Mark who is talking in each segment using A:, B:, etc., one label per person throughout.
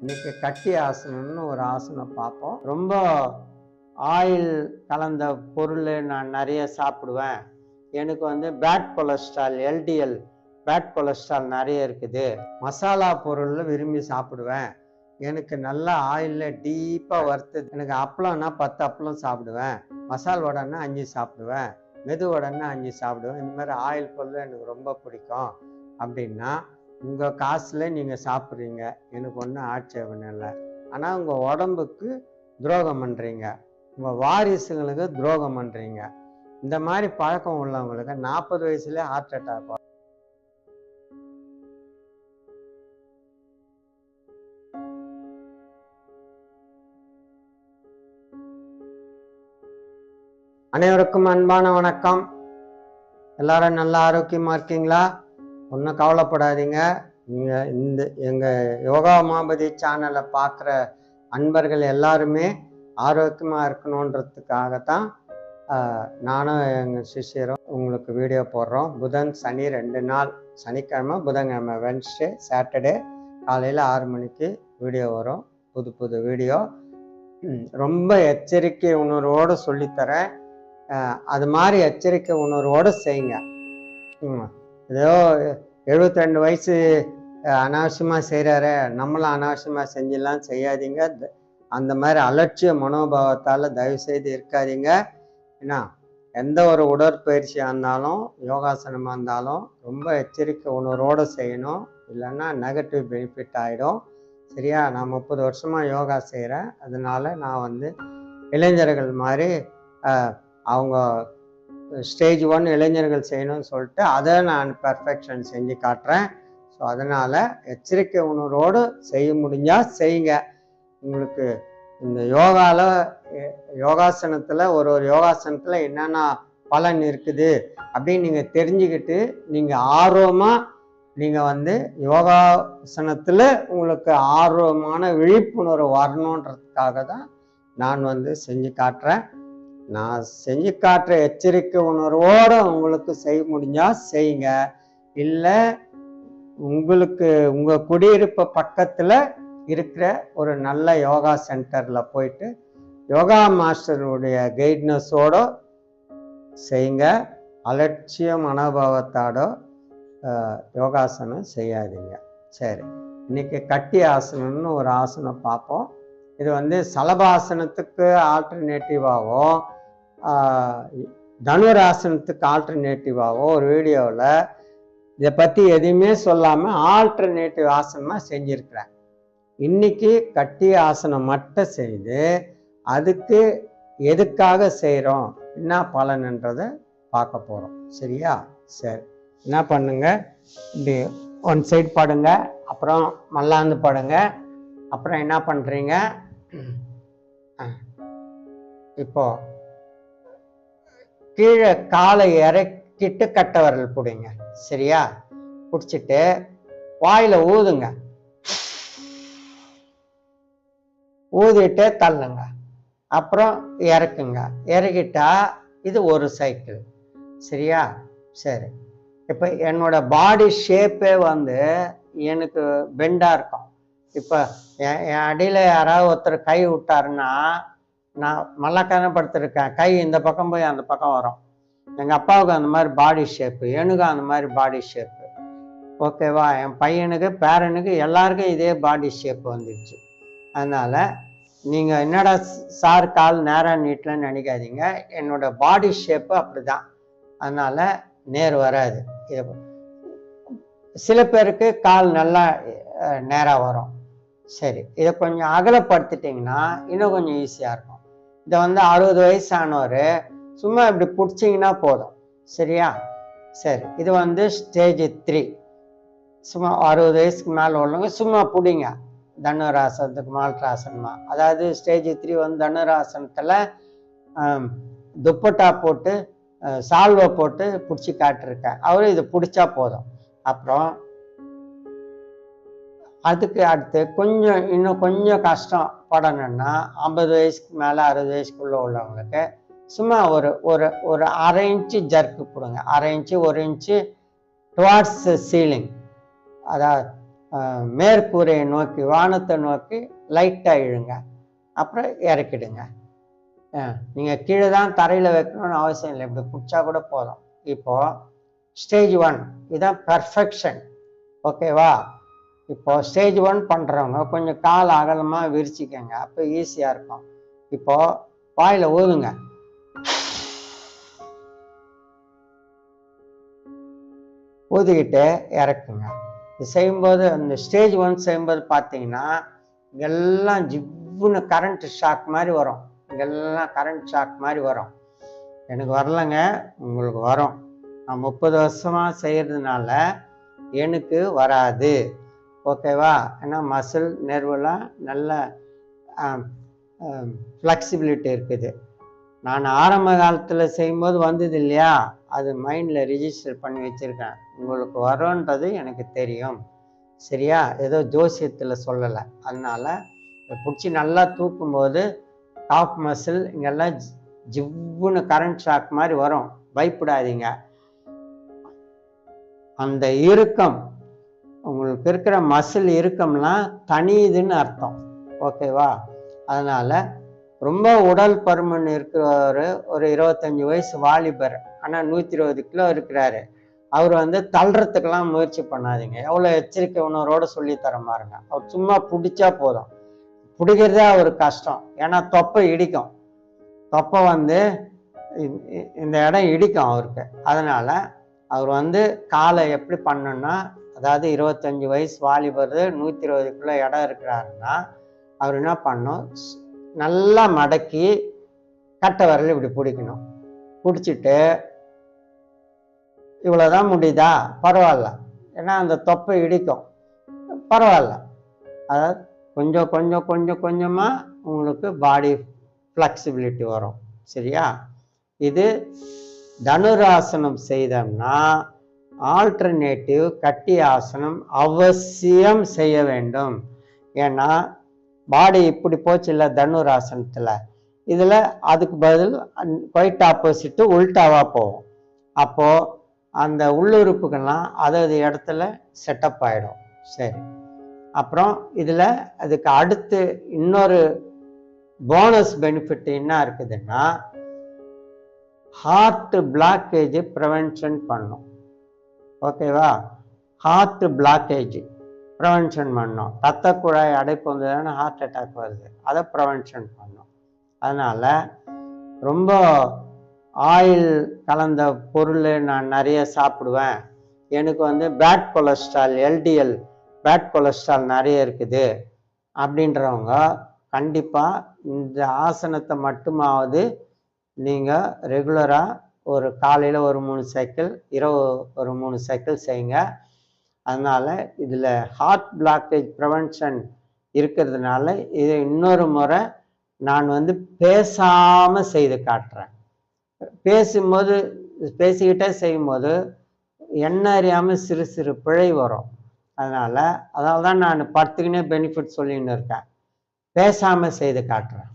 A: இன்னைக்கு கட்டி ஆசனம்னு ஒரு ஆசனம் பார்ப்போம். ரொம்ப ஆயில் கலந்த பொருள் நான் நிறைய சாப்பிடுவேன். எனக்கு வந்து bad cholesterol LDL bad cholesterol நிறைய இருக்குது. மசாலா பொருள் விரும்பி சாப்பிடுவேன். எனக்கு நல்லா ஆயிலில் டீப்பாக வறுத்து எனக்கு அப்பளம்னா பத்து அப்பளம் சாப்பிடுவேன். மசால் வடைன்னா அஞ்சு சாப்பிடுவேன். மெது வடைன்னா அஞ்சு சாப்பிடுவேன். இந்த மாதிரி ஆயில் பொருள் எனக்கு ரொம்ப பிடிக்கும். அப்படின்னா உங்கள் காசில் நீங்கள் சாப்பிட்றீங்க. எனக்கு ஒன்றும் ஆட்சேபனை இல்லை ஆனால் உங்கள் உடம்புக்கு துரோகம் பண்ணுறீங்க உங்கள் வாரிசுங்களுக்கு துரோகம் பண்ணுறீங்க இந்த மாதிரி பழக்கம் உள்ளவங்களுக்கு நாற்பது வயசுல ஹார்ட் அட்டாக் அனைவருக்கும் அன்பான வணக்கம். எல்லாரும் நல்லா ஆரோக்கியமா இருக்கீங்களா? ஒன்றும் கவலைப்படாதீங்க. நீங்கள் இந்த எங்கள் யோகா மாபதி சேனலை பார்க்குற அன்பர்கள் எல்லாருமே ஆரோக்கியமாக இருக்கணுன்றதுக்காகத்தான் நானும் எங்கள் சிஷியரும் உங்களுக்கு வீடியோ போடுறோம். புதன் சனி ரெண்டு நாள். சனிக்கிழமை புதன்கிழமை வென்ஸ்டே சாட்டர்டே காலையில் ஆறு மணிக்கு வீடியோ வரும். புது புது வீடியோ ரொம்ப எச்சரிக்கை உணர்வோடு சொல்லித்தரேன். அது மாதிரி எச்சரிக்கை உணர்வோடு செய்யுங்க. ம், ஏதோ எழுபத்தி ரெண்டு வயசு அனாவசியமாக செய்கிறாரு நம்மளும் அனாவசியமாக செஞ்சிடலாம் செய்யாதீங்க. அந்த மாதிரி அலட்சிய மனோபாவத்தால் தயவு செய்து இருக்காதீங்க. ஏன்னா எந்த ஒரு உடற்பயிற்சியாக இருந்தாலும் யோகாசனமாக இருந்தாலும் ரொம்ப எச்சரிக்கை உணர்வோடு செய்யணும். இல்லைன்னா நெகட்டிவ் பெனிஃபிட் ஆகிடும் சரியா? நான் முப்பது வருஷமாக யோகா செய்கிறேன் அதனால நான் வந்து இளைஞர்கள் மாதிரி அவங்க ஸ்டேஜ் ஒன் இளைஞர்கள் செய்யணும்னு சொல்லிட்டு அதை நான் பர்ஃபெக்ஷன் செஞ்சு காட்டுறேன். ஸோ அதனால் எச்சரிக்கை உணர்வோடு செய்ய முடிஞ்சால் செய்யுங்க. உங்களுக்கு இந்த யோகாவில் யோகாசனத்தில் ஒரு ஒரு யோகாசனத்தில் என்னென்ன பலன் இருக்குது அப்படின்னு நீங்கள் தெரிஞ்சுக்கிட்டு நீங்கள் ஆர்வமாக நீங்கள் வந்து யோகாசனத்தில் உங்களுக்கு ஆர்வமான விழிப்புணர்வு வரணுன்றதுக்காக தான் நான் வந்து செஞ்சு காட்டுறேன். நான் செஞ்சு காட்டுற எச்சரிக்கை உணர்வோடு உங்களுக்கு செய்ய முடிஞ்சா செய்யுங்க. இல்லை உங்களுக்கு உங்கள் குடியிருப்பு பக்கத்தில் இருக்கிற ஒரு நல்ல யோகா சென்டரில் போயிட்டு யோகா மாஸ்டருடைய கைட்னஸோடு செய்யுங்க. அலட்சிய மனோபாவத்தோட யோகாசனம் செய்யாதீங்க. சரி இன்னைக்கு கட்டி ஆசனம்னு ஒரு ஆசனம் பார்ப்போம். இது வந்து சலபாசனத்துக்கு ஆல்டர்னேட்டிவாகவும் தனுராசனத்துக்கு ஆல்டர்னேட்டிவாகவோ ஒரு வீடியோவில் இதை பற்றி எதுவுமே சொல்லாமல் ஆல்டர்னேட்டிவ் ஆசனமாக செஞ்சுருக்கிறேன் இன்றைக்கி கட்டி ஆசனம் மட்டும் செய்து அதுக்கு எதுக்காக செய்கிறோம் என்ன பலன்ன்றதை பார்க்க போகிறோம் சரியா? சரி. என்ன பண்ணுங்க? இப்படி ஒன் சைடு படுங்க அப்புறம் மல்லாந்து படுங்க அப்புறம் என்ன பண்ணுறீங்க இப்போ கீழே காலை இறக்கிட்டு கட்ட விரல் பிடிங்க. சரியா? பிடிச்சிட்டு வாயில ஊதுங்க. ஊதிட்டு தள்ளுங்க. அப்புறம் இறக்குங்க. இறக்கிட்டா இது ஒரு சைக்கிள் சரியா? சரி. இப்போ என்னோட பாடி ஷேப்பே வந்து எனக்கு பெண்டாக இருக்கும். இப்போ என் என் அடியில் யாராவது ஒருத்தர் கை விட்டாருன்னா நான் மல்லக்கான படுத்திருக்கேன் கை இந்த பக்கம் போய் அந்த பக்கம் வரும். எங்கள் அப்பாவுக்கு அந்த மாதிரி பாடி ஷேப்பு எனக்கும் அந்த மாதிரி பாடி ஷேப்பு ஓகேவா என் பையனுக்கு பேரனுக்கு எல்லாருக்கும் இதே பாடி ஷேப் வந்துடுச்சு அதனால் நீங்கள் என்னடா சார் கால் நேராக நீட்டலன்னு நினைக்காதீங்க. என்னோட பாடி ஷேப்பு அப்படி தான் அதனால் நேர் வராது. இது சில பேருக்கு கால் நல்லா நேராக வரும். சரி இதை கொஞ்சம் அகலப்படுத்திட்டிங்கன்னா இன்னும் கொஞ்சம் ஈஸியாக இருக்கும். இதை வந்து அறுபது வயசானவர். சும்மா இப்படி பிடிச்சிங்கன்னா போதும். சரியா? சரி இது வந்து ஸ்டேஜ் த்ரீ சும்மா அறுபது வயசுக்கு மேலே உள்ளவங்க சும்மா பிடிங்க. தனுராசனத்துக்கு மால்ட்ராசனமா அதாவது ஸ்டேஜ் த்ரீ வந்து தனுராசனத்தில் துப்பட்டா போட்டு சால்வை போட்டு பிடிச்சி காட்டிருக்கேன் அவரும் இதை பிடிச்சா போதும். அப்புறம் அதுக்கு அடுத்து கொஞ்சம் இன்னும் கொஞ்சம் கஷ்டம் படணும்னா ஐம்பது வயசுக்கு மேலே அறுபது வயசுக்குள்ளே உள்ளவங்களுக்கு சும்மா ஒரு ஒரு ஒரு அரை இன்ச்சு ஜர்க்கு போடுங்க. அரை இன்ச்சு ஒரு இன்ச்சு டுவார்ட்ஸ் சீலிங் அதாவது மேற்கூரையை நோக்கி வானத்தை நோக்கி லைட்டாக இழுங்க. அப்புறம் இறக்கிடுங்க. நீங்கள் கீழே தான் தரையில் வைக்கணும்னு அவசியம் இல்லை. இப்படி பிடிச்சா கூட போதும். இப்போது ஸ்டேஜ் ஒன் இதுதான் பெர்ஃபெக்ஷன் ஓகேவா இப்போ ஸ்டேஜ் ஒன் பண்ணுறவங்க கொஞ்சம் கால் அகலமாக விரிச்சிக்கங்க அப்போ ஈஸியாக இருக்கும். இப்போ வாயில் ஊதுங்க. ஊதிக்கிட்டு இறக்குங்க. இது செய்யும்போது அந்த ஸ்டேஜ் ஒன் செய்யும்போது பார்த்தீங்கன்னா இங்கெல்லாம் ஜிவ்னு கரண்ட் ஷாக் மாதிரி வரும். இங்கெல்லாம் கரண்ட் ஷாக் மாதிரி வரும். எனக்கு வரலைங்க உங்களுக்கு வரும். நான் முப்பது வருஷமாக செய்கிறதுனால எனக்கு வராது. ஓகேவா? ஏன்னா மசில் நெர்வெல்லாம் நல்ல ஃப்ளெக்சிபிலிட்டி இருக்குது. நான் ஆரம்ப காலத்தில் செய்யும்போது வந்தது இல்லையா? அது மைண்டில் ரிஜிஸ்டர் பண்ணி வச்சுருக்கேன். உங்களுக்கு வரோன்றது எனக்கு தெரியும். சரியா? ஏதோ ஜோசியத்தில் சொல்லலை. அதனால் பிடிச்சி நல்லா தூக்கும்போது டாப் மசில் இங்கெல்லாம் ஜி- ஜிவ்வுன்னு கரண்ட் ஷாக் மாதிரி வரும். பயப்படாதீங்க. அந்த இறுக்கம் உங்களுக்கு இருக்கிற மசில் இருக்கம்னா தனியுதுன்னு அர்த்தம். ஓகேவா அதனால ரொம்ப உடல் பருமன் இருக்கிறவர் ஒரு இருபத்தஞ்சி வயசு வாலிபர் ஆனால் நூற்றி இருபது கிலோ இருக்கிறாரு. அவர் வந்து தள்ளுறதுக்கெல்லாம் முயற்சி பண்ணாதீங்க. எவ்வளோ எச்சரிக்கை உணர்வோடு சொல்லி தரமாருங்க அவர் சும்மா பிடிச்சா போதும். பிடிக்கிறதே அவர் கஷ்டம். ஏன்னா தொப்பை இடிக்கும். தொப்பை வந்து இந்த இடம் இடிக்கும் அவருக்கு. அதனால அவர் வந்து காலை எப்படி பண்ணணும்னா அதாவது இருபத்தஞ்சி வயசு வாலிபர் நூற்றி இருபது கிலோ இடம் இருக்கிறாருன்னா அவர் என்ன பண்ணும்? ஸ்- நல்லா மடக்கி கட்டை விரல் இப்படி பிடிக்கணும். பிடிச்சிட்டு இவ்வளோதான் முடியுதா? பரவாயில்ல. ஏன்னா அந்த தொப்பை இடிக்கும். பரவாயில்ல. அதாவது கொஞ்சம் கொஞ்சம் கொஞ்சம் கொஞ்சமாக உங்களுக்கு பாடி ஃப்ளெக்சிபிலிட்டி வரும். சரியா? இது தனுராசனம் செய்தோம்னா ஆல்டர்னேட்டிவ் கட்டி ஆசனம் அவசியம் செய்ய வேண்டும். ஏன்னா பாடி இப்படி போச்சு இல்லை தனுராசனத்தில். இதில் அதுக்கு பதில் குவைட் ஆப்போசிட்டு உல்டாவாக போகும். அப்போது அந்த உள்ளுறுப்புக்கெல்லாம் அதாவது இடத்துல செட்டப் ஆகிடும் சரி. அப்புறம் இதில் அதுக்கு அடுத்து இன்னொரு போனஸ் பெனிஃபிட் என்ன இருக்குதுன்னா ஹார்ட் பிளாக்கேஜ் ப்ரிவென்ஷன் பண்ணும். ஓகேவா? ஹார்ட் பிளாக்கேஜ் ப்ரிவென்ஷன் பண்ணோம். ரத்த குழாய் அடைப்பு வந்ததுன்னா ஹார்ட் அட்டாக் வருது. அதை ப்ரிவென்ஷன் பண்ணும். அதனால் ரொம்ப ஆயில் கலந்த பொருள் நான் நிறைய சாப்பிடுவேன். எனக்கு வந்து bad cholesterol LDL bad cholesterol நிறைய இருக்குது. அப்படின்றவங்க கண்டிப்பாக இந்த ஆசனத்தை மட்டுமாவது நீங்கள் ரெகுலராக ஒரு காலையில் ஒரு மூணு சைக்கிள் இரவு ஒரு மூணு சைக்கிள் செய்யுங்க அதனால் இதில் ஹார்ட் பிளாக்கேஜ் ப்ரிவென்ஷன் இருக்கிறதுனால இதை இன்னொரு முறை நான் வந்து பேசாமல் செய்து காட்டுறேன். பேசும்போது பேசிக்கிட்டே செய்யும்போது என்ன அறியாமல் சிறு சிறு பிழை வரும். அதனால் அதனால தான் நான் படுத்துக்கினே பெனிஃபிட் சொல்லின்னு இருக்கேன். பேசாமல் செய்து காட்டுறேன்.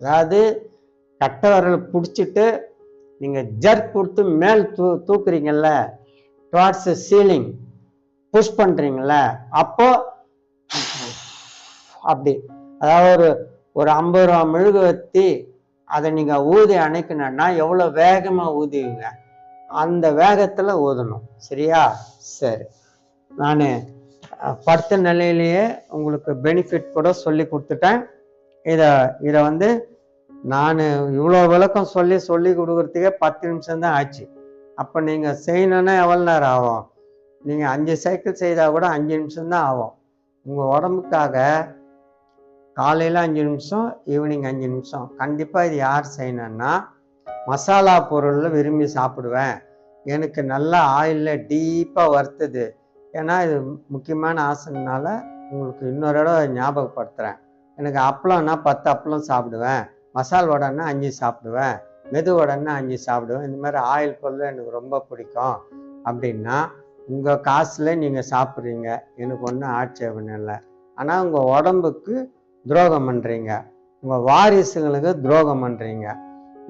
A: அதாவது கட்டை பிடிச்சிட்டு நீங்கள் ஜர்க் கொடுத்து மேல் தூ தூக்குறீங்கல்ல டுவார்ட்ஸ் சீலிங் புஷ் பண்ணுறீங்கள அப்போ அப்படி. அதாவது ஒரு ஒரு ஐம்பது ரூபா மெழுகு வத்தி அதை நீங்கள் ஊதி அணைக்கணும்னா எவ்வளோ வேகமாக ஊதுவீங்க அந்த வேகத்தில் ஊதணும். சரியா? சரி. நான் படுத்த நிலையிலேயே உங்களுக்கு பெனிஃபிட் கூட சொல்லி கொடுத்துட்டேன். இதை இதை வந்து நான் இவ்வளோ விளக்கம் சொல்லி சொல்லி கொடுக்குறதுக்கே பத்து நிமிஷம் தான் ஆச்சு. அப்போ நீங்கள் செய்யணுன்னா எவ்வளோ நேரம் ஆகும்? நீங்கள் அஞ்சு சைக்கிள் செய்தால் கூட அஞ்சு நிமிஷம் தான் ஆகும். உங்கள் உடம்புக்காக காலையில் அஞ்சு நிமிஷம் ஈவினிங் அஞ்சு நிமிஷம். கண்டிப்பாக இது யார் செய்யணும்னா மசாலா பொருளில் விரும்பி சாப்பிடுவேன். எனக்கு நல்லா ஆயிலில் டீப்பாக வருத்துது ஏன்னா இது முக்கியமான ஆசனனால உங்களுக்கு இன்னொரு தடவை ஞாபகப்படுத்துகிறேன் எனக்கு அப்பளம்னா பத்து அப்பளம் சாப்பிடுவேன். மசால் வடைன்னா அஞ்சு சாப்பிடுவேன். மெது வடைன்னா அஞ்சு சாப்பிடுவேன். இந்த மாதிரி ஆயில் பொருள் எனக்கு ரொம்ப பிடிக்கும். அப்படின்னா உங்கள் காசில் நீங்கள் சாப்பிட்றீங்க. எனக்கு ஒன்றும் ஆட்சேபனை இல்லை. ஆனால் உங்கள் உடம்புக்கு துரோகம் பண்ணுறீங்க உங்கள் வாரிசுங்களுக்கு துரோகம் பண்ணுறீங்க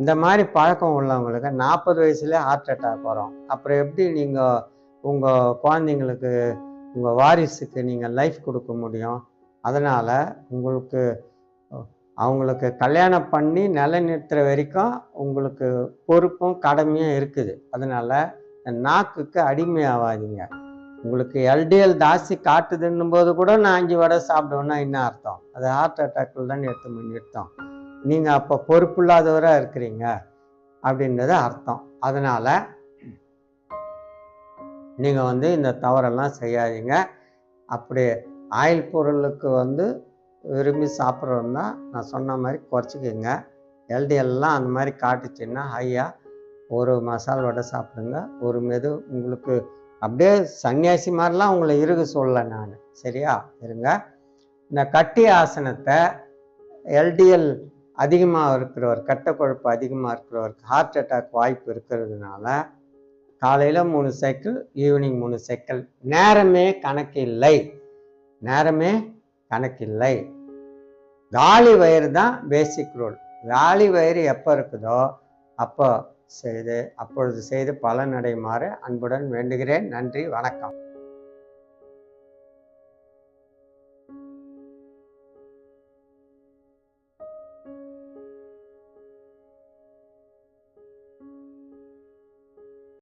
A: இந்த மாதிரி பழக்கம் உள்ளவங்களுக்கு நாற்பது வயசுலேயே ஹார்ட் அட்டாக் வரும். அப்புறம் எப்படி நீங்கள் உங்கள் குழந்தைங்களுக்கு உங்கள் வாரிசுக்கு நீங்கள் லைஃப் கொடுக்க முடியும்? அதனால் உங்களுக்கு அவங்களுக்கு கல்யாணம் பண்ணி நிலைநிறுத்துற வரைக்கும் உங்களுக்கு பொறுப்பும் கடமையும் இருக்குது. அதனால் நாக்குக்கு அடிமையாகாதீங்க உங்களுக்கு எல்டிஎல் தாசி காட்டுதுன்னும் போது கூட நான் அஞ்சு வடை சாப்பிடுவேன்னா என்ன அர்த்தம்? அது ஹார்ட் அட்டாக்கில் தான் எடுத்து நிறுத்தம் நீங்கள் அப்போ பொறுப்பில்லாதவராக இருக்கிறீங்க அப்படின்றது அர்த்தம். அதனால் நீங்கள் வந்து இந்த தவறெல்லாம் செய்யாதீங்க. அப்படி ஆயில் பொருளுக்கு வந்து விரும்பி சாப்பிட்றோன்னா நான் சொன்ன மாதிரி குறைச்சிக்கோங்க. எல்டிஎல்லாம் அந்த மாதிரி காட்டுச்சுன்னா ஹையாக ஒரு மசால் வடை சாப்பிடுங்க. ஒரு மெது உங்களுக்கு அப்படியே சன்னியாசி மாதிரிலாம் உங்களை இருக சொல்ல நான். சரியா? இருங்க. இந்த கட்டி ஆசனத்தை எல்டிஎல் அதிகமாக இருக்கிறவர் கட்ட கொழுப்பு அதிகமாக இருக்கிறவருக்கு ஹார்ட் அட்டாக் வாய்ப்பு இருக்கிறதுனால காலையில் மூணு சைக்கிள் ஈவினிங் மூணு சைக்கிள் நேரமே கணக்கு இல்லை. நேரமே கணக்கில்லை. காலி வயிறு தான் பேசிக் ரூல் காலி வயிறு எப்போ இருக்குதோ அப்போ செய்து அப்பொழுது செய்து பலனடையுமாறு அன்புடன் வேண்டுகிறேன். நன்றி வணக்கம்.